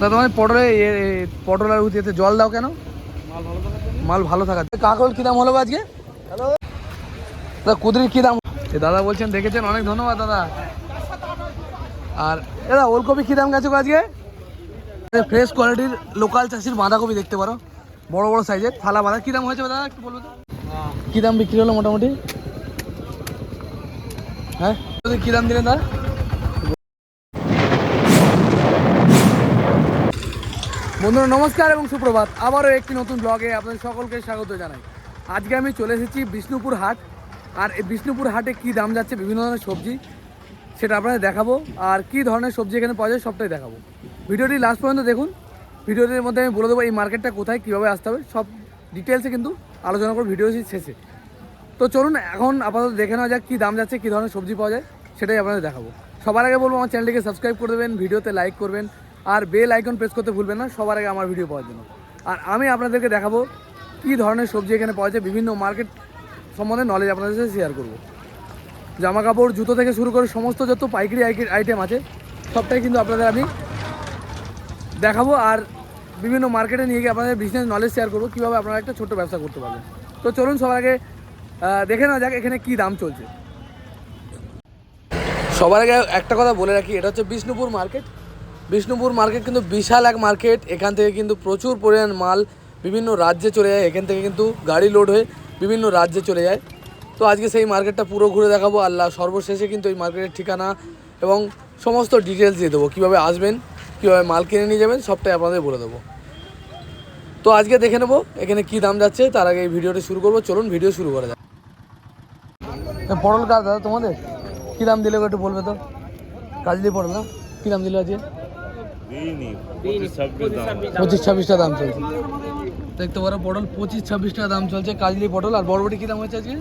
দাদা তোমার পটলে পটল আর উঠিয়েতে জল দাও কেন? মাল ভালো থাকার কাকল কী দাম হলো আজকে? দাদা কুদরির কী দাম? দাদা বলছেন দেখেছেন? অনেক ধন্যবাদ দাদা। আর দাদা ওলকপি কী দাম গেছে আজকে? ফ্রেশ কোয়ালিটির লোকাল চাষির বাঁধাকপি দেখতে পারো। বড় বড় সাইজের থালা বাঁধা। কী দাম হয়েছে দাদা? একটু বলব তো? কী দাম বিক্রি হলো মোটামুটি? হ্যাঁ? কী দাম দিলেন দাদা? বন্ধুরা, নমস্কার এবং সুপ্রভাত। আবারও একটি নতুন ব্লগে আপনাদের সকলকে স্বাগত জানাই। আজকে আমি চলে এসেছি বিষ্ণুপুর হাট। আর এই বিষ্ণুপুর হাটে কি দাম যাচ্ছে, বিভিন্ন ধরনের সবজি, সেটা আপনাদের দেখাবো। আর কি ধরনের সবজি এখানে পাওয়া যায়, সবটাই দেখাবো। ভিডিওটি লাস্ট পর্যন্ত দেখুন। ভিডিওটির মধ্যে আমি বলে দেবো, এই মার্কেটটা কোথায়, কীভাবে আসতে হবে, সব ডিটেলসে কিন্তু আলোচনা করব ভিডিও শেষে। তো চলুন, এখন আপাতত দেখে নেওয়া যাক কী দাম যাচ্ছে, কী ধরনের সবজি পাওয়া যায়, সেটাই আপনাদের দেখাবো। সবার আগে বলব, আমার চ্যানেলটিকে সাবস্ক্রাইব করে দেবেন, ভিডিওতে লাইক করবেন আর বেল আইকন প্রেস করতে ভুলবেন না, সবার আগে আমার ভিডিও পাওয়ার জন্য। আর আমি আপনাদেরকে দেখাবো কী ধরনের সবজি এখানে পাওয়া যায়, বিভিন্ন মার্কেট সম্বন্ধে নলেজ আপনাদের সাথে শেয়ার করব। জামা কাপড় জুতো থেকে শুরু করে সমস্ত যত পাইকারি আইটেম আছে, সবটাই কিন্তু আপনাদের আমি দেখাবো। আর বিভিন্ন মার্কেটে নিয়ে গিয়ে আপনাদের বিজনেস নলেজ শেয়ার করব, কীভাবে আপনারা একটা ছোট্ট ব্যবসা করতে পারবেন। তো চলুন সবার আগে দেখে নেওয়া যাক এখানে কী দাম চলছে। সবার আগে একটা কথা বলে রাখি, এটা হচ্ছে বিষ্ণুপুর মার্কেট বিষ্ণুপুর মার্কেট কিন্তু বিশাল এক মার্কেট। এখান থেকে কিন্তু প্রচুর পরিমাণ মাল বিভিন্ন রাজ্যে চলে যায়। এখান থেকে কিন্তু গাড়ি লোড হয়ে বিভিন্ন রাজ্যে চলে যায়। তো আজকে সেই মার্কেটটা পুরো ঘুরে দেখাবো। আল্লাহ সর্বশেষে কিন্তু এই মার্কেটের ঠিকানা এবং সমস্ত ডিটেলস দিয়ে দেবো। কীভাবে আসবেন, কীভাবে মাল কিনে নিয়ে যাবেন, সবটাই আপনাদের বলে দেবো। তো আজকে দেখে নেব এখানে কী দাম যাচ্ছে। তার আগে এই ভিডিওটা শুরু করব। চলুন ভিডিও শুরু করা যাক। পটল কার দাদা তোমাদের? কী দাম দিলে একটু বলবে তো? কাজলি পটল না? কী দাম দিল আজকে? পঁচিশ ছাব্বিশ টাকা দাম চলছে। দেখতে পারো পটল পঁচিশ ছাব্বিশ টাকা দাম চলছে কাজলি পটল আর বরবটি কী দাম হয়েছে আজকে?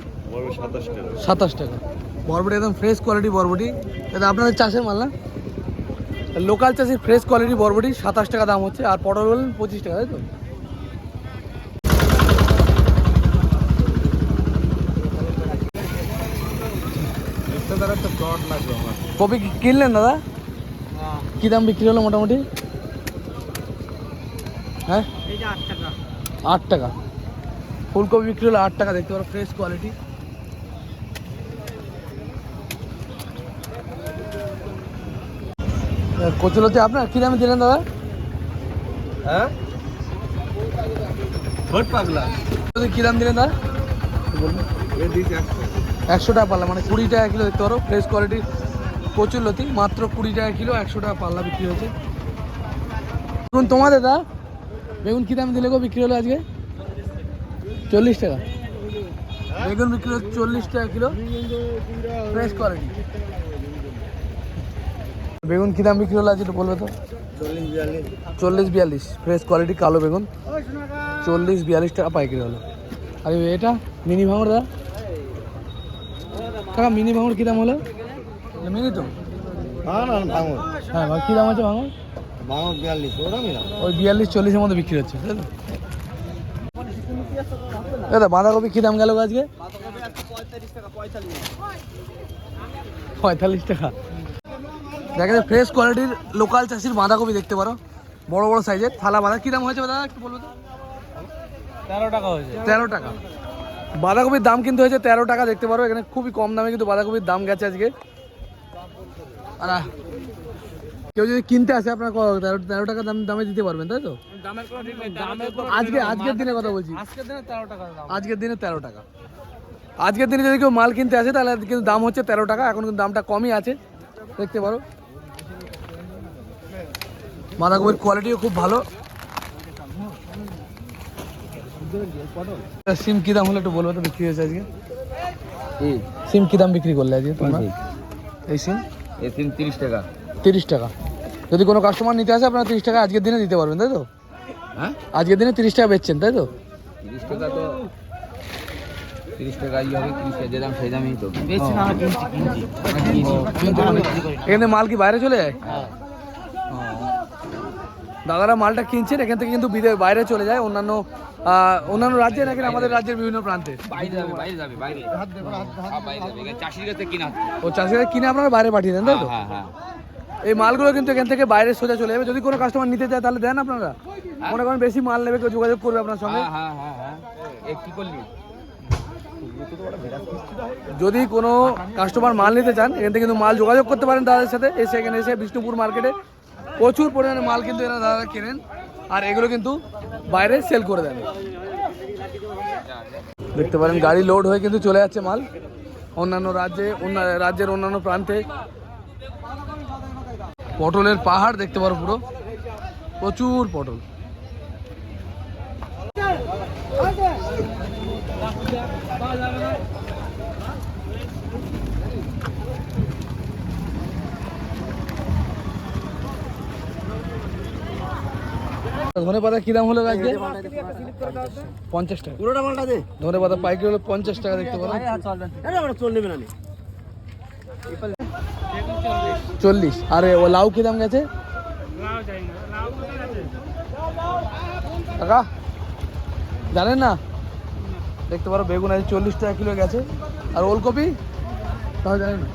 সাতাশ টাকা। বরবটি একদম ফ্রেশ কোয়ালিটি বরবটি। এটা আপনাদের চাষের মাল না? লোকাল চাষের ফ্রেশ কোয়ালিটি বরবটি সাতাশ টাকা দাম হচ্ছে আর পটল বললেন পঁচিশ টাকা তাই তো? কপি কিনলেন দাদা? কী দাম বিক্রি হলো মোটামুটি? হ্যাঁ? আট টাকা। ফুলকপি বিক্রি হলো আট টাকা দেখতে পারো ফ্রেশ কোয়ালিটি কচুলতি আপনার? কী দামে দিলেন দাদা? হ্যাঁ? পাগলা। কী দাম দিলেন দাদা? বলুন। একশো। টাকা পাল্লা মানে কুড়ি টাকা কিলো দেখতে পারো ফ্রেশ কোয়ালিটি প্রচুর লতি, মাত্র কুড়ি টাকা কিলো, একশো টাকা পাল্লা বিক্রি হয়েছে। বেগুন তোমার দাদা বেগুন কী দাম দিলে গো বিক্রি হলো আজকে? চল্লিশ টাকা। বেগুন বিক্রি হচ্ছে চল্লিশ টাকা কিলো ফ্রেশ কোয়ালিটি বেগুন কী দাম বিক্রি হলো আজকে বলবে তো? চল্লিশ বিয়াল্লিশ ফ্রেশ কোয়ালিটি কালো বেগুন। চল্লিশ বিয়াল্লিশ টাকা পাইকারি হলো। আর এটা মিনি ভাঙর দাদা কাকা, মিনি ভাঙর কী দাম হলো? মিনি তো? ভাঙন ভাঙন। হ্যাঁ ভাই কী দাম আছে ভাঙর ভাঙন বিয়াল্লিশ না ওই বিয়াল্লিশ চল্লিশের মধ্যে বিক্রি হচ্ছে তাই তো দাদা বাঁধাকপি কী দাম গেল আজকে? পঁয়তাল্লিশ টাকা। দেখা যায় ফ্রেশ কোয়ালিটির লোকাল চাষির বাঁধাকপি দেখতে পারো। বড় বড় সাইজের থালা বাঁধা কী দাম হয়েছে দাদা একটু বলব তো? তেরো টাকা হয়েছে। তেরো টাকা। বাঁধাকপির দাম কিন্তু হয়েছে তেরো টাকা দেখতে পারো। এখানে খুবই কম দামে কিন্তু বাঁধাকপির দাম গেছে আজকে। আর কেউ যদি কিনতে আসে আপনার ক- তেরো তেরো টাকা দাম দামে দিতে পারবেন তাই তো? আজকে আজকের দিনে কথা বলছি। আজকের দিনে তেরো টাকা আজকের দিনে তেরো টাকা। আজকের দিনে যদি কেউ মাল কিনতে আসে তাহলে কিন্তু দাম হচ্ছে তেরো টাকা। এখন কিন্তু দামটা কমই আছে। দেখতে পারো। বাঁধাকপির কোয়ালিটিও খুব ভালো। সিম কি দাম হলো একটু বলব তো বিক্রি হয়েছে আজকে? সিম কি দাম বিক্রি করলে আজকে তোমরা? এই সিম? তিন তিরিশ টাকা। তিরিশ টাকা। যদি কোনো কাস্টমার নিতে আসে আপনারা তিরিশ টাকা আজকের দিনে দিতে পারবেন তাই তো? হ্যাঁ? আজকের দিনে তিরিশ টাকা বেচছেন তাই তো? তিরিশ টাকা তো তিরিশ টাকা ই হবে তিরিশ টাকা যে দাম সেই দামই তো। বেশি না কিনছি কিনছি। এখানে মাল কি বাইরে চলে যায়? ও। দাদারা মালটা কিনছেন এখান থেকে কিন্তু বিদে বাইরে চলে যায় অন্যান্য অন্যান্য রাজ্যে নাকি আমাদের রাজ্যের বিভিন্ন প্রান্তে। বাইরে যাবে বাইরে যাবে বাইরে। হ্যাঁ, বাইরে যাবে। এখানে চাষির ও চাষিরা কিনে আপনারা বাইরে পাঠিয়ে দেন তাই তো? হ্যাঁ হ্যাঁ এই মালগুলো কিন্তু এখান থেকে বাইরে সোজা চলে যাবে। যদি কোনো কাস্টমার নিতে চায় তাহলে দেন আপনারা। মনে করেন বেশি মাল নেবে কেউ যোগাযোগ করবে আপনার সঙ্গে। হ্যাঁ হ্যাঁ হ্যাঁ হ্যাঁ। কি করলি? যদি কোনো কাস্টমার মাল নিতে চান এখান থেকে কিন্তু মাল যোগাযোগ করতে পারেন দাদাদের সাথে। এসে এখানে এসে বিষ্ণুপুর মার্কেটে প্রচুর পরিমাণে মাল কিন্তু এরা দাদা কেনেন, আর এগুলো কিন্তু বাইরে সেল করে দেন। দেখতে পারেন, গাড়ি লোড হয়ে কিন্তু চলে যাচ্ছে মাল। অন্যান্য রাজ্যে রাজ্যের অন্যান্য প্রান্তে। পটলের পাহাড় দেখতে পারো পুরো। প্রচুর পটল। ধনে পাতা কি দাম হলো আজকে? পঞ্চাশ টাকা। পুরোটা মালটা দে। ধনে পাতা পাইকারি হলো পঞ্চাশ টাকা দেখতে পারো। না চল্লিশ। আরে ও লাউ কি দাম গেছে? কাকা জানেন না? দেখতে পারো বেগুন আছে চল্লিশ টাকা কিলো গেছে। আর ওলকপি? তাহলে জানেন না?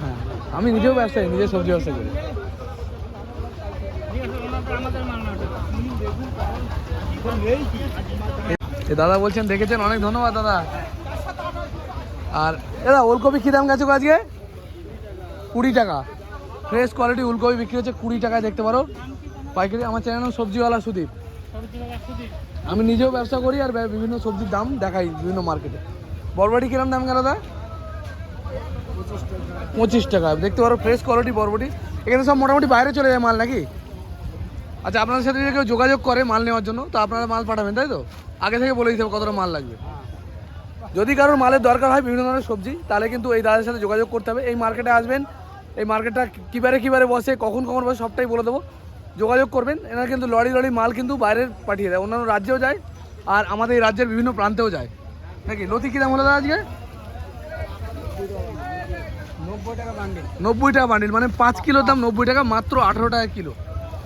হ্যাঁ আমি নিজেও ব্যবসায়ী নিজে সবজি ব্যবসা করি। দাদা বলছেন, দেখেছেন? অনেক ধন্যবাদ, দাদা। আর দাদা, ওলকপি কী দাম গেছে আজকে? কুড়ি টাকা। ফ্রেশ কোয়ালিটি উলকপি বিক্রি হচ্ছে কুড়ি টাকায়, দেখতে পারো। পাইকারি, আমার চ্যানেল নাম সবজিওয়ালা সুদীপ। আমি নিজেও ব্যবসা করি আর বিভিন্ন সবজির দাম দেখাই বিভিন্ন মার্কেটে বরবটি কিরম দাম গেল দা পঁচিশ টাকা। দেখতে পারো ফ্রেশ কোয়ালিটি বরবটি। এখানে সব মোটামুটি বাইরে চলে যায় মাল নাকি? আচ্ছা আপনাদের সাথে যদি কেউ যোগাযোগ করে মাল নেওয়ার জন্য তো আপনারা মাল পাঠাবেন তাই তো? আগে থেকে বলে দিতে হবে কতটা মাল লাগবে। যদি কারোর মালের দরকার হয় বিভিন্ন ধরনের সবজি তাহলে কিন্তু এই দাদার সাথে যোগাযোগ করতে হবে। এই মার্কেটে আসবেন এই মার্কেটটা কীবারে কীবারে বসে কখন কখন বসে সবটাই বলে দেবো। যোগাযোগ করবেন এনারা কিন্তু লরি লরি মাল কিন্তু বাইরে পাঠিয়ে দেয় অন্যান্য রাজ্যেও যায় আর আমাদের এই রাজ্যের বিভিন্ন প্রান্তেও যায়। নাকি? লতি কী দাম হলো দাদা আজকে? নব্বই টাকা বান্ডিল নব্বই টাকা বান্ডিল মানে পাঁচ কিলোর দাম নব্বই টাকা মাত্র আঠেরো টাকা কিলো।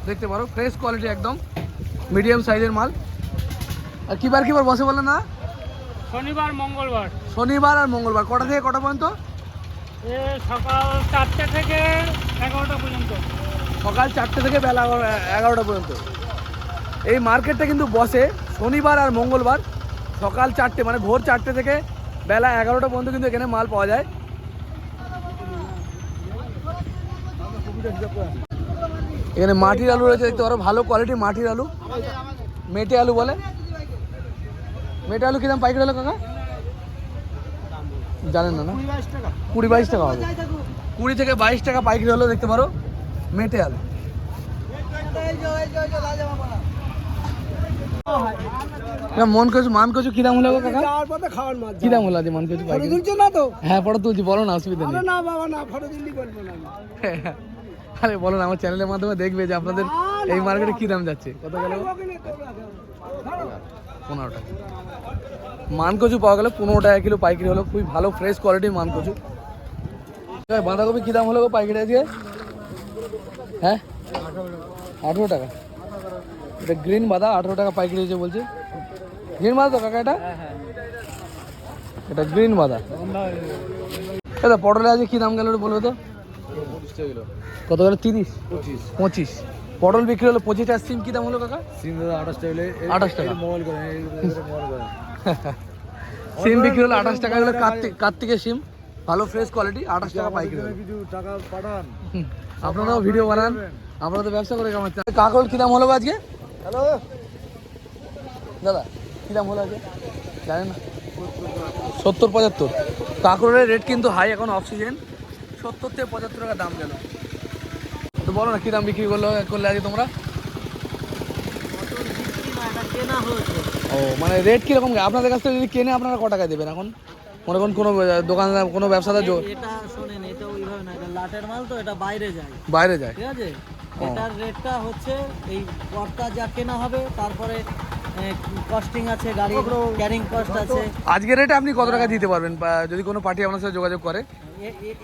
দেখতে পারো ফ্রেশ কোয়ালিটি একদম মিডিয়াম সাইজের মাল। আর কিবার কিবার বসে বলেন না? শনিবার মঙ্গলবার। শনিবার আর মঙ্গলবার কটা থেকে কটা পর্যন্ত? এ সকাল চারটে থেকে এগারোটা পর্যন্ত। সকাল চারটে থেকে বেলা এগারোটা পর্যন্ত। এই মার্কেটটা কিন্তু বসে শনিবার আর মঙ্গলবার সকাল চারটে মানে ভোর চারটে থেকে বেলা এগারোটা পর্যন্ত কিন্তু এখানে মাল পাওয়া যায়। এখানে মাটির আলু রয়েছে দেখতে পারো ভালো কোয়ালিটির মাটির আলু। মেটে আলু বলে। মেটে আলু কিরম পাইকারি হলো কাকা? জানেন না না? কুড়ি বাইশ টাকা হবে। কুড়ি থেকে বাইশ টাকা পাইকারি হলো দেখতে পারো মেটে আলু। মন কচু মান কচু কি দাম হলো কাকা? কি দাম হলো আজ মান কচু ফটো তুলছো না তো? হ্যাঁ পরে তুলছি বলো না অসুবিধা নেই। না বাবা না ফটো তুললি বলব না। আরে বলো আমার চ্যানেলের মাধ্যমে দেখবে যে আপনাদের এই মার্কেটে কি দাম যাচ্ছে। কত গেল? পনেরো টাকা। মান কচু পাওয়া গেল পনেরো টাকা কিলো পাইকারি হলো খুবই ভালো ফ্রেশ কোয়ালিটির মানকচু। বাঁধাকপি কী দাম হলো গো পাইকারি আজকে? হ্যাঁ? আঠেরো টাকা। এটা গ্রিন বাঁধা আঠেরো টাকা পাইকারি হয়েছে বলছে। গ্রিন বাঁধা তো কাকা এটা? এটা গ্রিন বাঁধা। দাদা পটলে আজকে কী দাম গেল বলবে তো? কত গেল তিরিশ? পঁচিশ। পঁচিশ। পটল বিক্রি হলো পঁচিশ সিম কী দাম হলো কাকা? সিম দাদা আঠাশ টাকা আঠাশ টাকা। মোবাইল করেন সিম বিক্রি হলো আঠাশ টাকা হলো কার্তিক কার্তিকের সিম। ভালো ফ্রেশ কোয়ালিটি আঠাশ টাকা পাইকারি। কিছু টাকা পাঠান। আপনারাও ভিডিও বানান। আপনারা তো ব্যবসা করে কামাচ্ছেন কাকল কী দাম হলো আজকে? হ্যালো? দাদা কী দাম হলো আজকে? জানেন না? সত্তর পঁচাত্তর। কাকড়ের রেট কিন্তু হাই এখন অক্সিজেন সত্তর থেকে পঁচাত্তর টাকা দাম গেল। তো বলো না কী দাম বিক্রি করল করলে আজকে তোমরা? ও মানে রেট কীরকম? আপনাদের কাছ থেকে যদি কেনে আপনারা ক টাকা দেবেন এখন? মনে করুন কোনো দোকানদার কোনো ব্যবসাদার এটা শোনেন এটা ওইভাবে না এটা লাটের মাল তো এটা বাইরে যায়। বাইরে যায়? ঠিক আছে? এটার রেটটা হচ্ছে এই যা কেনা হবে তারপরে কস্টিং আছে গাড়ি ক্যারিং কস্ট আছে। আজকের রেটে আপনি কত টাকা দিতে পারবেন? যদি কোনো পার্টি আপনার সাথে যোগাযোগ করে।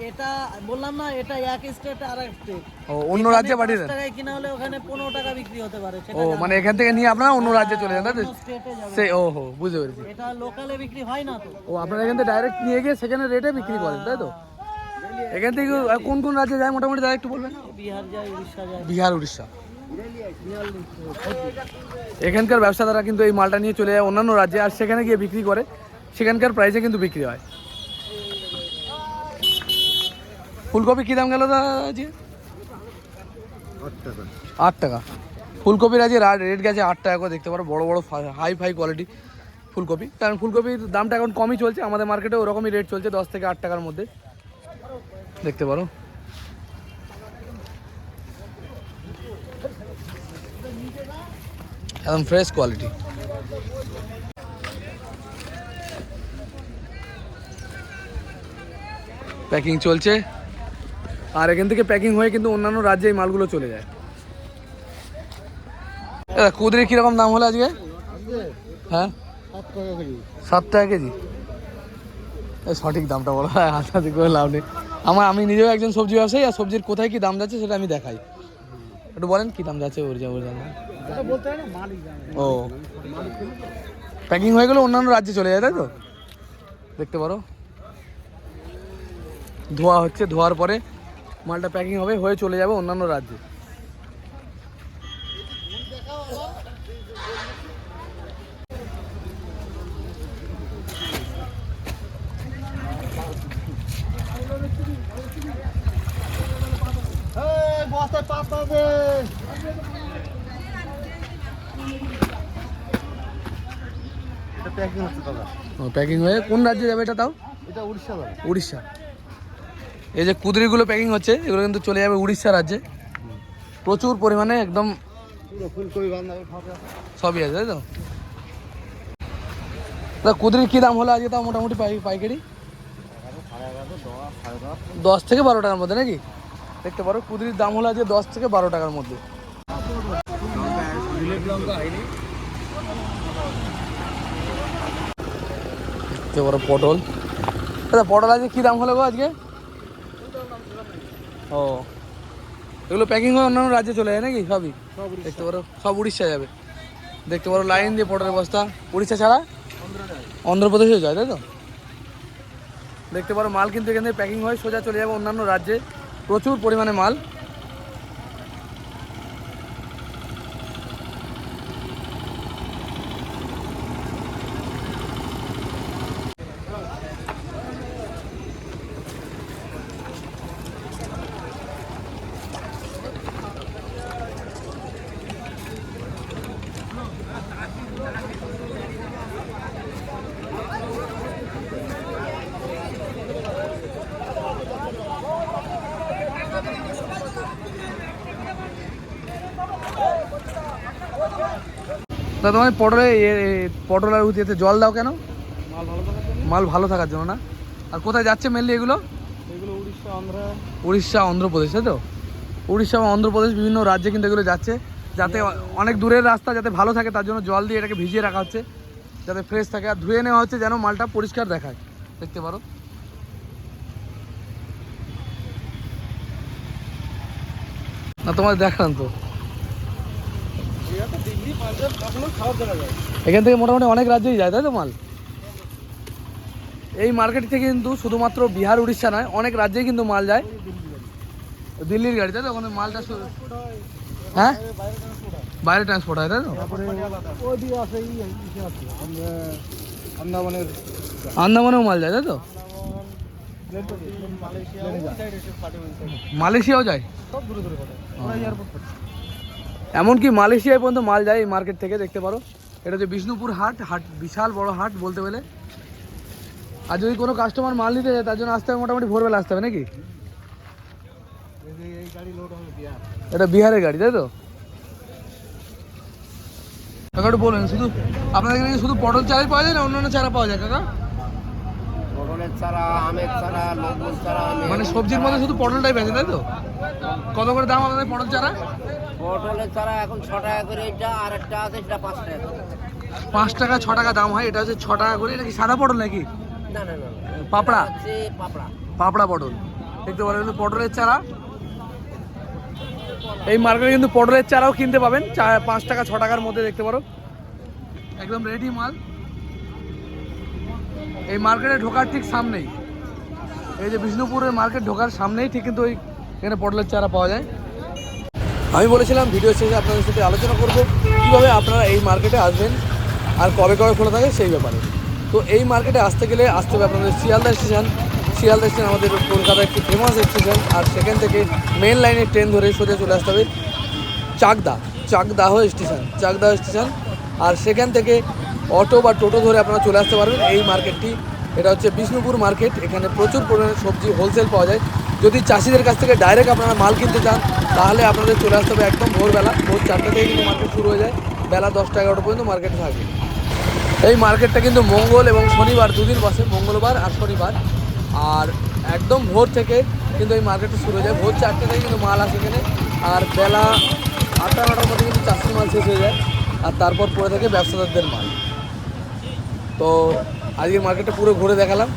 এটা বললাম না এটা এক স্টেট আর এক স্টেট ও অন্য রাজ্যে পাঠিয়ে দেন? টাকায় কিনা হলে ওখানে পনেরো টাকা বিক্রি হতে পারে ও মানে এখান থেকে নিয়ে আপনারা অন্য রাজ্যে চলে যান তাই সেই ও হো বুঝতে পেরেছি। এটা লোকালে বিক্রি হয় না তো। ও আপনারা এখান থেকে ডাইরেক্ট নিয়ে গিয়ে সেখানে রেটে বিক্রি করেন তাই তো? এখান থেকে কোন কোন রাজ্যে যায় মোটামুটি দাদা একটু বলবেন? বিহার যায় উড়িষ্যা যায়। বিহার উড়িষ্যা। এখানকার ব্যবসাদারা কিন্তু এই মালটা নিয়ে চলে যায় অন্যান্য রাজ্যে আর সেখানে গিয়ে বিক্রি করে। সেখানকার প্রাইসে কিন্তু বিক্রি হয়। ফুলকপি কী দাম গেল আজকে? আট টাকা। ফুলকপির আজকে রেট গেছে আট টাকা করে, দেখতে পারো, বড় বড় হাই ফাই কোয়ালিটি ফুলকপি। কারণ ফুলকপির দামটা এখন কমই চলছে, আমাদের মার্কেটে ওরকমই রেট চলছে, দশ থেকে আট টাকার মধ্যে। দেখতে পারো। একদম ফ্রেশ কোয়ালিটি প্যাকিং চলছে। আর এখান থেকে প্যাকিং হয়ে কিন্তু অন্যান্য রাজ্যে এই মালগুলো চলে যায়। এ, কুদরির কীরকম দাম হলো আজকে? হ্যাঁ? সাত টাকা কেজি। সঠিক দামটা বলো হাতাহাতি করে লাভ নেই। আমার আমি নিজেও একজন সবজি ব্যবসায়ী আর সবজির কোথায় কি দাম যাচ্ছে সেটা আমি দেখাই। একটু বলেন কি দাম যাচ্ছে ওর যা ওর দাম। ও। প্যাকিং হয়ে গেলে অন্যান্য রাজ্যে চলে যায় তাই তো? দেখতে পারো। ধোয়া হচ্ছে ধোয়ার পরে মালটা প্যাকিং হবে হয়ে চলে যাবে অন্যান্য রাজ্যে। বস্তায় পাতা প্যাকিং হচ্ছে দাদা। প্যাকিং হয়ে কোন রাজ্যে যাবে এটা তাও? এটা উড়িষ্যা দাদা উড়িষ্যা। এই যে কুদরিগুলো প্যাকিং হচ্ছে এগুলো কিন্তু চলে যাবে উড়িষ্যা রাজ্যে। প্রচুর পরিমাণে একদম সবই আছে তাই তো? তা কুদরির কী দাম হলো আজকে তাও মোটামুটি পাই পাইকারি? দশ থেকে বারো টাকার মধ্যে নাকি? দেখতে পারো কুদরির দাম হলো আজকে দশ থেকে বারো টাকার মধ্যে। দেখতে পারো পটল। দাদা পটল আজকে কী দাম হলো গো আজকে? ও। এগুলো প্যাকিং হয়ে অন্যান্য রাজ্যে চলে যায় নাকি? সবই? দেখতে পারো সব উড়িষ্যা যাবে। দেখতে পারো লাইন দিয়ে পটলের বস্তা। উড়িষ্যা ছাড়া অন্ধ্রপ্রদেশেও যায় তাই তো? দেখতে পারো মাল কিন্তু এখান থেকে প্যাকিং হয় সোজা চলে যাবে অন্যান্য রাজ্যে। প্রচুর পরিমাণে মাল। তা তোমার পটলে পটল আর উঠিয়েতে জল দাও কেন? মাল ভালো থাকার জন্য। না? আর কোথায় যাচ্ছে মেনলি এগুলো? উড়িষ্যা অন্ধ্রপ্রদেশ তাই তো? উড়িষ্যা বা অন্ধ্রপ্রদেশ বিভিন্ন রাজ্যে কিন্তু এগুলো যাচ্ছে। যাতে অনেক দূরের রাস্তা যাতে ভালো থাকে তার জন্য জল দিয়ে এটাকে ভিজিয়ে রাখা হচ্ছে। যাতে ফ্রেশ থাকে। আর ধুয়ে নেওয়া হচ্ছে যেন মালটা পরিষ্কার দেখায়। দেখতে পারো। না তোমার দেখান তো। এখান থেকে মোটামুটি অনেক রাজ্যেই যায় তাই তো মাল? এই মার্কেট থেকে কিন্তু শুধুমাত্র বিহার উড়িষ্যা নয় অনেক রাজ্যেই কিন্তু মাল যায়। দিল্লির গাড়ি তাই তো? ওখানে মালটা হ্যাঁ? বাইরে ট্রান্সপোর্ট হয় তাই তো? আন্দামানের আন্দামানেও মাল যায় তাই তো? মালয়েশিয়াও যায়? সব দূরে দূরে এয়ারপোর্ট এমনকি মালয়েশিয়ায় পর্যন্ত মাল যায় এই মার্কেট থেকে দেখতে পারো। এটা হচ্ছে বিষ্ণুপুর হাট হাট বিশাল বড় হাট বলতে গেলে। আর যদি কোনো কাস্টমার মাল নিতে যায় তার জন্য আসতে হবে মোটামুটি ভোরবেলা আসতে হবে নাকি? এটা বিহারের গাড়ি তাই তো? কাকা একটু বলুন শুধু আপনাদের এখানে কি শুধু পটল চারাই পাওয়া যায় না অন্যান্য চারা পাওয়া যায় কাকা? মানে সবজির মধ্যে শুধু পটলটাই বেঁচে তাই তো? কত করে দাম আপনাদের পটল চারা? পটলের চারা এখন ছ টাকা করে এটা আর একটা আছে সেটা পাঁচ টাকা পাঁচ টাকা ছ টাকা দাম হয় এটা হচ্ছে ছ টাকা করে এটা কি সাদা পটল নাকি? না না না পাপড়া? পাপড়া। পাপড়া পটল। দেখতে পারেন কিন্তু পটলের চারা। এই মার্কেটে কিন্তু পটলের চারাও কিনতে পাবেন পাঁচ টাকা ছ টাকার মধ্যে দেখতে পারো। একদম রেডি মাল। এই মার্কেটে ঢোকার ঠিক সামনেই। এই যে বিষ্ণুপুরের মার্কেট ঢোকার সামনেই ঠিক কিন্তু ওই এখানে পটলের চারা পাওয়া যায়। আমি বলেছিলাম ভিডিও শেষে আপনাদের সাথে আলোচনা করব, কীভাবে আপনারা এই মার্কেটে আসবেন আর কবে কবে খোলা থাকে সেই ব্যাপারে। তো এই মার্কেটে আসতে গেলে আসতে হবে আপনাদের শিয়ালদা স্টেশন শিয়ালদা স্টেশন আমাদের কলকাতার একটি ফেমাস স্টেশন আর সেখান থেকে মেন লাইনের ট্রেন ধরে সোজা চলে আসতে হবে চাকদা, চাকদাহ স্টেশন চাকদাহ স্টেশন আর সেখান থেকে অটো বা টোটো ধরে আপনারা চলে আসতে পারবেন। এই মার্কেটটি এটা হচ্ছে বিষ্ণুপুর মার্কেট এখানে প্রচুর পরিমাণে সবজি হোলসেল পাওয়া যায়। যদি চাষিদের কাছ থেকে ডাইরেক্ট আপনারা মাল কিনতে চান তাহলে আপনাদের চলে আসতে হবে একদম ভোরবেলা। ভোর চারটে থেকে কিন্তু মার্কেট শুরু হয়ে যায়। বেলা দশটা এগারোটা পর্যন্ত মার্কেট থাকে এই মার্কেটটা কিন্তু মঙ্গল এবং শনিবার দুদিন বসে, মঙ্গলবার আর শনিবার। আর একদম ভোর থেকে কিন্তু এই মার্কেটটা শুরু হয়ে যায়। ভোর চারটে থেকে কিন্তু মাল আসে এখানে। আর বেলা আটটা নটার মধ্যে কিন্তু চাষির মাল শেষ হয়ে যায়। আর তারপর পরে থাকে ব্যবসাদারদের মাল। তো আজকের মার্কেটটা পুরো ঘুরে দেখালাম।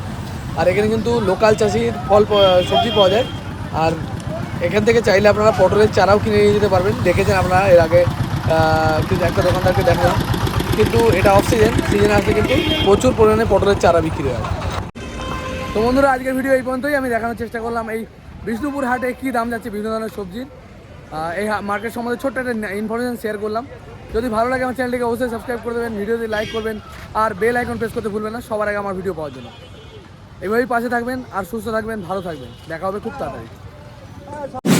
আর এখানে কিন্তু লোকাল চাষির ফল সবজি পাওয়া যায়। আর এখান থেকে চাইলে আপনারা পটলের চারাও কিনে নিয়ে যেতে পারবেন। দেখেছেন আপনারা এর আগে কিন্তু একটা দোকানদারকে দেখালাম। কিন্তু এটা অফ সিজন সিজনে আসলে কিন্তু প্রচুর পরিমাণে পটলের চারা বিক্রি হয়। তো বন্ধুরা, আজকের ভিডিও এই পর্যন্তই। আমি দেখানোর চেষ্টা করলাম এই বিষ্ণুপুর হাটে কী দাম যাচ্ছে বিভিন্ন ধরনের সবজির। এই মার্কেট সম্বন্ধে ছোট্ট একটা ইনফরমেশন শেয়ার করলাম। যদি ভালো লাগে আমার চ্যানেলটিকে অবশ্যই সাবস্ক্রাইব করে দেবেন ভিডিওতে লাইক করবেন, আর বেল আইকন প্রেস করতে ভুলবেন না। সবার আগে আমার ভিডিও পাওয়ার জন্য। এভাবেই পাশে থাকবেন, আর সুস্থ থাকবেন, ভালো থাকবেন। দেখা হবে খুব তাড়াতাড়ি। 太长